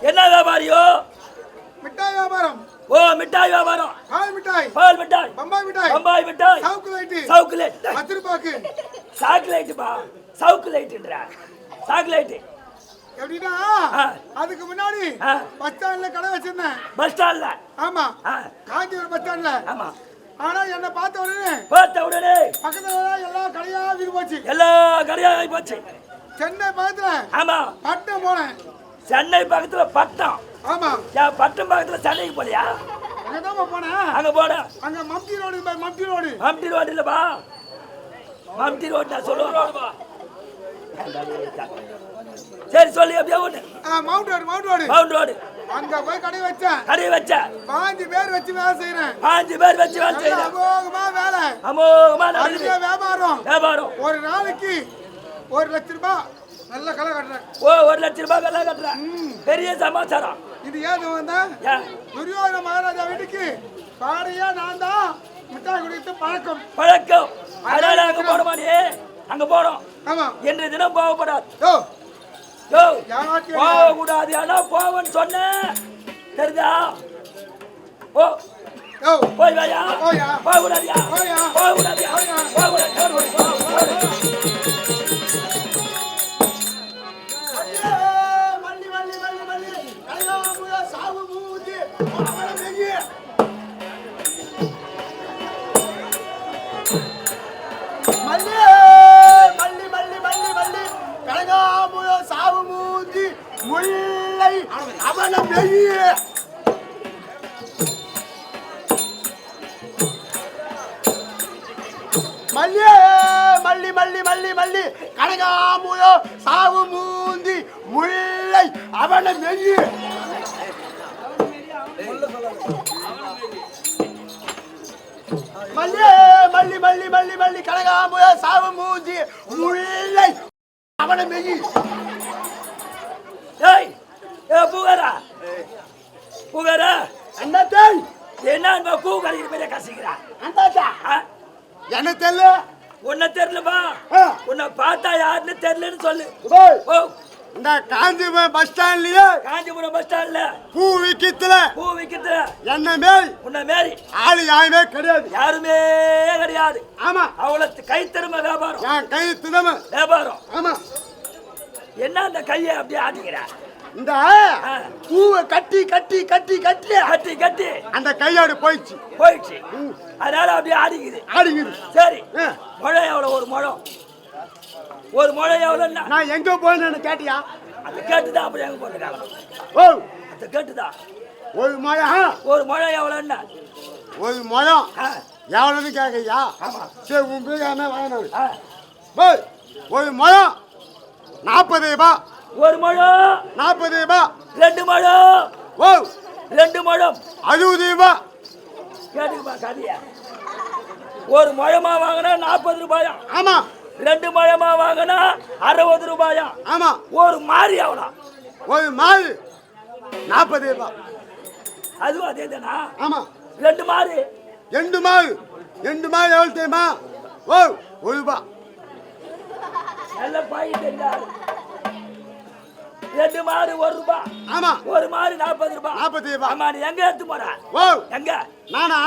என்ன வியாபாரியோ? மிட்டாய் வியாபாரம். ஓ மிட்டாய் வியாபாரம். பால் மிட்டாய். பால் மிட்டாய். பம்பாய் மிட்டாய். பம்பாய் மிட்டாய். சவுக்கு லைட்டு சவுக்குலேட் பத்து ரூபாய்க்கு சாக்லேட்டுப்பா. சவுக்குலேட்டுன்றா. சாக்லேட்டு. எப்படின்னா ஆ. அதுக்கு முன்னாடி. பஸ் ஸ்டாண்ட்ல கடை வச்சிருந்தேன். பஸ் ஸ்டாண்ட்ல. ஆமா. காஞ்சிபுரம் பஸ் ஸ்டாண்ட்ல. ஆமா. ஆனா என்ன பார்த்த உடனே பார்த்த உடனே பக்கத்துல எல்லா கடையா விரு போச்சு. எல்லா கடையும் ஆகி போச்சு. சென்னை பக்கத்துல ஆமா. பட்டம் போனேன். சென்னை பக்கத்துல பட்டம். ஆமா. பட்டம் பக்கத்துல சென்னைக்கு போலியா? அங்கதான் போனேன். அங்க போட. அங்க மம்டி ரோடு மம்டி ரோடு. மம்டி ரோடு இல்லப்பா. மம்டி ரோடு நான் சொல்லுவேன். சரி சொல்லி அப்படியே ஆ, Mount Road Mount Road. Mount Road. அங்க போய் கடை வச்சேன். கடை வச்ச பாஞ்சு பேர் வச்சு வேலை செய்யறேன் பாஞ்சு பேர் வச்சு வேலை செய்யறேன் அமோகமா வேலை. அமோகமா நடக்குது வியாபாரம். வியாபாரம். ஒரு நாளைக்கு ஒரு லட்ச ரூபாய் நல்ல கடை கட்டுறேன். ஓ ஒரு லட்ச ரூபாய் எல்லாம் கட்டுறேன். பெரிய சமாச்சாரம். இது ஏது வந்தேன் ஏன் துரியோதன மகாராஜா வீட்டுக்கு பாடையா நான் தான் மிட்டாய் குடித்து பழக்கம். பழக்கம். அதனால அங்க போட மாட்டே அங்க போறோம் ஆமா. இன்றைய தினம் போகக்கூடாது. ஆனா போவன்னு சொன்னேன் தெரிஞ்சா ஓ போய் வாயா. போயா. போக கூடாதியா முல்லை அவன மெய்யே மல்லியே மல்லி மல்லி மல்லி மல்லி. கனகாமுயோ சாவு மூந்தி முல்லை அவன மெய்யு மல்லியே மல்லி மல்லி மல்லி மல்லி. கனகாமுயோ சாவு மூந்தி முல்லை அவன மெய்யு பூகாரா. அண்ணாத்தே என்ன பூ கடைக்கு பெரிய கசிக்கிறா? அண்ணாத்தா ஆ? என்ன தெரியல? உன்னை தெரியலப்பா. உன்னை பார்த்தா யாருன்னு தெரியலன்னு சொல்லு. ஓ இந்த காஞ்சிபுரம் பஸ் ஸ்டாண்ட்லயே காஞ்சிபுரம் பஸ் ஸ்டாண்ட்ல. பூ விக்கத்துல பூ விற்கிறது என்ன மேல்? உன்னை மாரி ஆளு யாருமே கிடையாது. யாருமே கிடையாது. ஆமா. அவளத்து கைத்தரும வியாபாரம். கை தினம வியாபாரம். ஆமா. என்ன அந்த கையை அப்படியே ஆட்டிக்கிற? இந்த பூவை கட்டி கட்டி கட்டி கட்டி. கட்டி கட்டி. அந்த கையாடு போயிடுச்சு. போயிடுச்சு. அதனால அப்படியே ஆடிக்குது. ஆடிக்குது சரி. ஆ. முழம் எவ்வளோ ஒரு முழம் ஒரு முழம் எவ்வளோன்னா நான் எங்க போனேன்னு கேட்டியா? அதை கேட்டுதான் அப்படி எங்க போட்டுருக்காங்க? ஓ. அதை கேட்டுதான் ஒரு முழம் ஒரு முழம் எவ்வளோன்னா ஒரு முழம் எவ்வளோன்னு கேட்கறியா? ஆமா. சரி உன் பேர் வாங்கினது ஒரு முழம் நாற்பது ரூபாய். ஒரு முழம் நாற்பது ரூபாய். ரெண்டு முழம் ஓ ரெண்டு முழம் அறுபது ரூபாய். கேட்டுக்குப்பா கதையா. ஒரு முழமா வாங்கினா நாற்பது ரூபாயா? ஆமா. ரெண்டு முழமா வாங்கினா அறுபது ரூபாயா? ஆமா. ஒரு மாறி எவ்வளோ ஒரு மாடு நாற்பது ரூபாய். அதுவும் அதே தானா? ஆமா. ரெண்டு மாறி. ரெண்டு மாடு ரெண்டு மாடு எவ்வளோ தெரியுமா? ஓ ஒரு ரூபாய். நல்ல பாய் தெரியாது? ரெண்டு மாடு ஒரு ரூபாய் ஆமா. ஒரு மாடு நாற்பது ரூபாய் நாற்பது ரூபாய் ஆமா நீ எங்க எடுத்து போற? ஓ எங்க? நானா?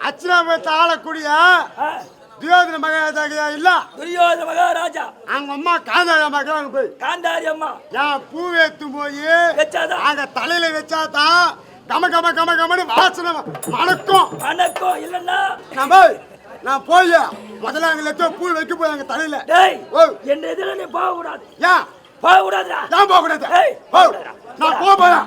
அச்சுராபத்தை ஆளக்கூடிய ஆ, துயோதன மகாராஜா இல்ல? துரியோதன மகாராஜா. அவங்க அம்மா காந்தார மகன் போய். காந்தாரி அம்மா. என் பூ ஏத்து போய் வச்சாதான் அங்க தலையில வச்சாதான் கம கம கம கமன்னு வாசனை மணக்கும். வணக்கம் இல்லைன்னா? நான் போய் நான் போய் முதல்ல அங்க லட்சம் பூ வைக்க போய் அங்க தலையில. டேய் ஓ. என் எதிர நீ போக கூடாது ஏன் போக கூடாதுடா ஏன் போக கூடாது. நான் போக போறேன்.